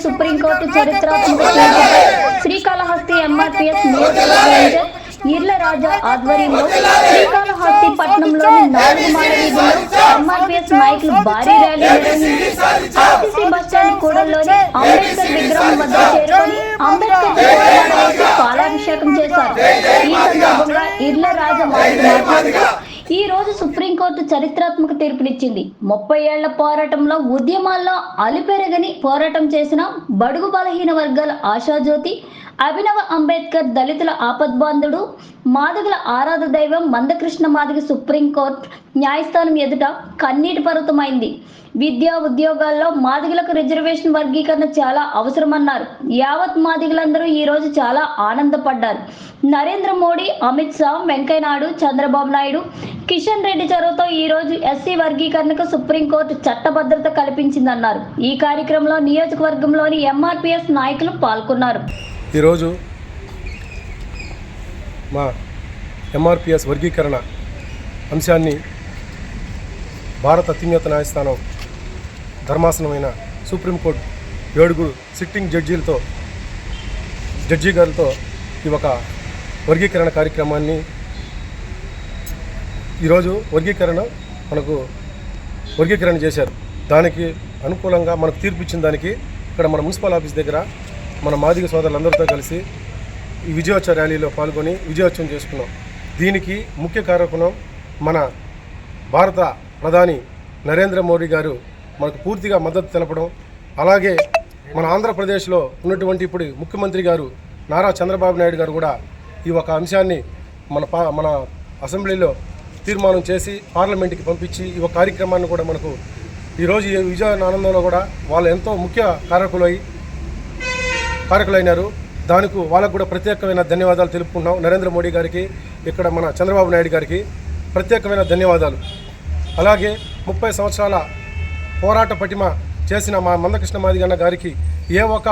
Supreme court చరిత్రాత్మక తీర్పుపై Srikalahasti MRPS నియోజకవర్గ ఇర్ల రాజా ఆధ్వర్యంలో శ్రీకాళహస్తి పట్టణంలోని నాలుగు మాల వీధుల్లో నాయకులు భారీ ర్యాలీ నిర్వహించి ఆర్టీసీ బస్టాండ్ కూడల్లోని అంబేద్కర్ విగ్రహం వద్ద చేరుకొని అంబేద్కర్ చిత్రపటానికి పాలాభిషేకం చేశారు ఈ సందర్భంగా ఇర్ల రాజా మాట్లాడుతూ ఈ రోజు సుప్రీంకోర్టు చరిత్రాత్మక తీర్పునిచ్చింది. ముప్పై ఏళ్ళ పోరాటంలో ఉద్యమాల్లో అలిపెరగని పోరాటం చేసిన బడుగు బలహీన వర్గాల ఆశాజ్యోతి అభినవ అంబేద్కర్ దళితుల ఆపద్బాంధుడు మాదిగల ఆరాధ దైవం మందకృష్ణ మాదిగ సుప్రీంకోర్టు న్యాయస్థానం ఎదుట కన్నీటి పర్వతమైంది. విద్యా ఉద్యోగాల్లో మాదిగలకు రిజర్వేషన్ వర్గీకరణ చాలా అవసరమన్నారు. యావత్ మాదిగలందరూ ఈ రోజు చాలా ఆనందపడ్డారు. నరేంద్ర మోడీ అమిత్ షా వెంకయ్యనాయుడు చంద్రబాబు నాయుడు కిషన్ రెడ్డి చొరవతో ఈ రోజు ఎస్సీ వర్గీకరణకు సుప్రీంకోర్టు చట్టభద్రత కల్పించిందన్నారు. ఈ కార్యక్రమంలో నియోజకవర్గంలోని ఎంఆర్పిఎస్ నాయకులు పాల్గొన్నారు. ఈరోజు మా ఎంఆర్పిఎస్ వర్గీకరణ అంశాన్ని భారత అత్యున్నత న్యాయస్థానం ధర్మాసనమైన సుప్రీంకోర్టు ఏడుగురు సిట్టింగ్ జడ్జీలతో జడ్జి గారితో ఈ ఒక వర్గీకరణ కార్యక్రమాన్ని ఈరోజు వర్గీకరణ మనకు వర్గీకరణ చేశారు. దానికి అనుకూలంగా మనకు తీర్పు ఇచ్చిన దానికి ఇక్కడ మన మున్సిపల్ ఆఫీస్ దగ్గర మన మాదిగ సోదరులందరితో కలిసి ఈ విజయోత్సవ ర్యాలీలో పాల్గొని విజయోత్సవం చేసుకున్నాం. దీనికి ముఖ్య కారకునం మన భారత ప్రధాని నరేంద్ర మోడీ గారు మనకు పూర్తిగా మద్దతు తెలపడం అలాగే మన ఆంధ్రప్రదేశ్లో ఉన్నటువంటి ఇప్పుడు ముఖ్యమంత్రి గారు నారా చంద్రబాబు నాయుడు గారు కూడా ఈ ఒక అంశాన్ని మన పా మన అసెంబ్లీలో తీర్మానం చేసి పార్లమెంట్కి పంపించి ఈ ఒక కార్యక్రమాన్ని కూడా మనకు ఈరోజు విజయ ఆనందంలో కూడా వాళ్ళు ఎంతో ముఖ్య కారకులై కారకులైనారు దానికి వాళ్ళకు కూడా ప్రత్యేకమైన ధన్యవాదాలు తెలుపుకుంటున్నాం. నరేంద్ర మోడీ గారికి ఇక్కడ మన చంద్రబాబు నాయుడు గారికి ప్రత్యేకమైన ధన్యవాదాలు. అలాగే ముప్పై సంవత్సరాల పోరాట పటిమ చేసిన మా మందకృష్ణ మాదిగన్న గారికి ఏ ఒక్క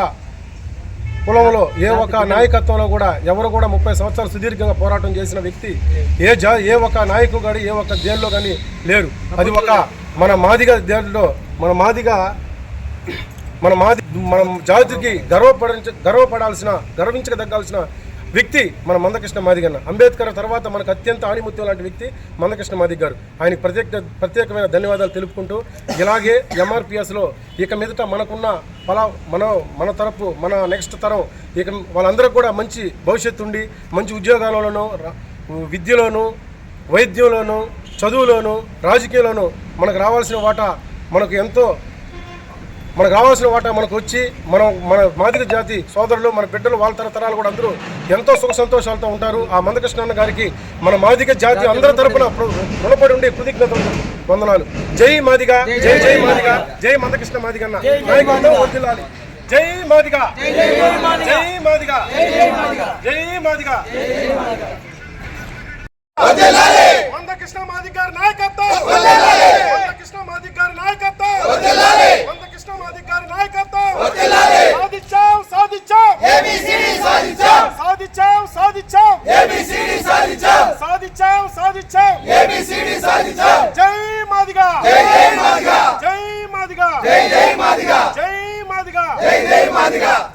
కులంలో ఏ ఒక నాయకత్వంలో కూడా ఎవరు కూడా ముప్పై సంవత్సరాలు సుదీర్ఘంగా పోరాటం చేసిన వ్యక్తి ఏ జా ఏ ఒక్క నాయకుడు కానీ ఏ ఒక్క దేనిలో కానీ లేరు. అది ఒక మన మాదిగ దేనిలో మన మాదిగ మన మాది మన జాతికి గర్వపడ గర్వపడాల్సిన గర్వించదగ్గాల్సిన వ్యక్తి మన మందకృష్ణ మాదిగన్న. అంబేద్కర్ తర్వాత మనకు అత్యంత ఆణిముత్యం లాంటి వ్యక్తి మందకృష్ణ మాదిగ్ గారు ఆయనకు ప్రత్యేక ప్రత్యేకమైన ధన్యవాదాలు తెలుపుకుంటూ ఇలాగే ఎంఆర్పిఎస్లో ఇక మీదట మనకున్న పలా మన మన తరపు మన నెక్స్ట్ తరం ఇక వాళ్ళందరూ కూడా మంచి భవిష్యత్తు ఉండి మంచి ఉద్యోగాలలోనూ రా- విద్యలోనూ వైద్యంలోనూ చదువులోనూ రాజకీయంలోనూ మనకు రావాల్సిన వాటా మనకు ఎంతో మనకు రావాల్సిన వాటా మనకు వచ్చి మనం మన మాదిరి జాతి సోదరులు మన బిడ్డలు వాళ్ళ తరతరాలు కూడా అందరూ ఎంతో సుఖ సంతోషాలతో ఉంటారు. ఆ మందకృష్ణ గారికి మన మాదిగ జాతి అందరి తరపున రుణపడి ఉండే కృతజ్ఞతలు వందనాలు. జై మాదిగ జై జై మాదిగ. జై మందకృష్ణ మాదిగన్న నాయకత్వం వర్ధిల్లాలి జై మాదిగ. జై మాదిగ. జై మాదిగ మందకృష్ణ మాదిగ గారి నాయకత్వం మందకృష్ణ మాదిగ గారి నాయకత్వం మందకృష్ణ మాదిగ గారి నాయకత్వం సాధించాం సాధించాం సాధించాం సాధించాం సాధించాం. జై మాదిగా. జై మాదిగా. జై మాదిగా. జై మాదిగా. జై మాదిగా.